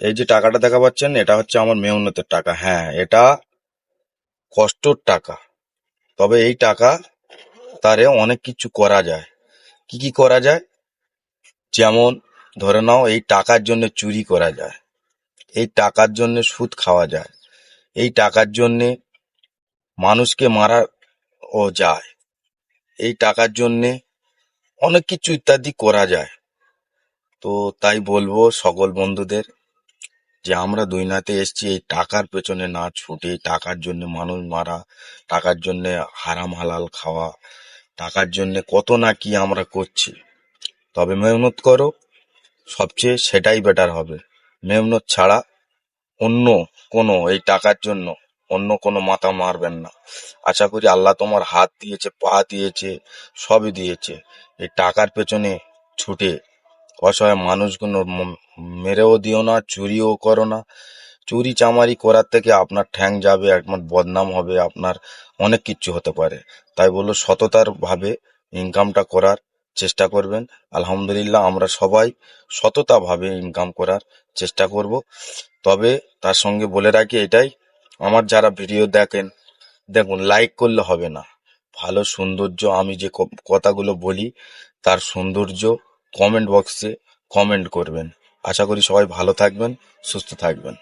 এই যে টাকাটা দেখা পাচ্ছেন, এটা হচ্ছে আমার মেহনতের টাকা। হ্যাঁ এটা কষ্টর টাকা। তবে এই টাকা তারে অনেক কিছু করা যায়। কি কি করা যায়? যেমন, ধরে নাও এই টাকার জন্য চুরি করা যায়। এই টাকার জন্য সুদ খাওয়া যায়। এই টাকার জন্য মানুষকে মারা ও যায়। এই টাকার জন্য অনেক কিছু ইত্যাদি করা যায়। তো তাই বলব সকল বন্ধুদের যে আমরা দৈনাতে নাতে এসছি, এই টাকার পেছনে না ছুটে, টাকার জন্য মানুষ মারা, টাকার জন্য হারাম হালাল খাওয়া, টাকার জন্য কত না কি আমরা করছি। তবে মেহনত করো, সবচেয়ে সেটাই বেটার হবে। মেহনত ছাড়া অন্য কোনো, এই টাকার জন্য অন্য কোনো মাথা মারবেন না। আশা করি আল্লাহ তোমার হাত দিয়েছে, পা দিয়েছে, সবই দিয়েছে। এই টাকার পেছনে ছুটে অসহায় মানুষগুলো মেরেও দিও না, চুরিও করো না। চুরি চামারি করার থেকে আপনার ঠ্যাং যাবে, একমাত্র বদনাম হবে আপনার, অনেক কিছু হতে পারে। তাই বলল সততার ভাবে ইনকামটা করার চেষ্টা করবেন। আলহামদুলিল্লাহ, আমরা সবাই সততা ভাবে ইনকাম করার চেষ্টা করব। তবে তার সঙ্গে বলে রাখি এটাই, আমার যারা ভিডিও দেখেন, দেখুন লাইক করলে হবে না। ভালো সৌন্দর্য আমি যে কথাগুলো বলি, তার সৌন্দর্য কমেন্ট বক্সে কমেন্ট করবেন। আশা করি সবাই ভালো থাকবেন সুস্থ থাকবেন।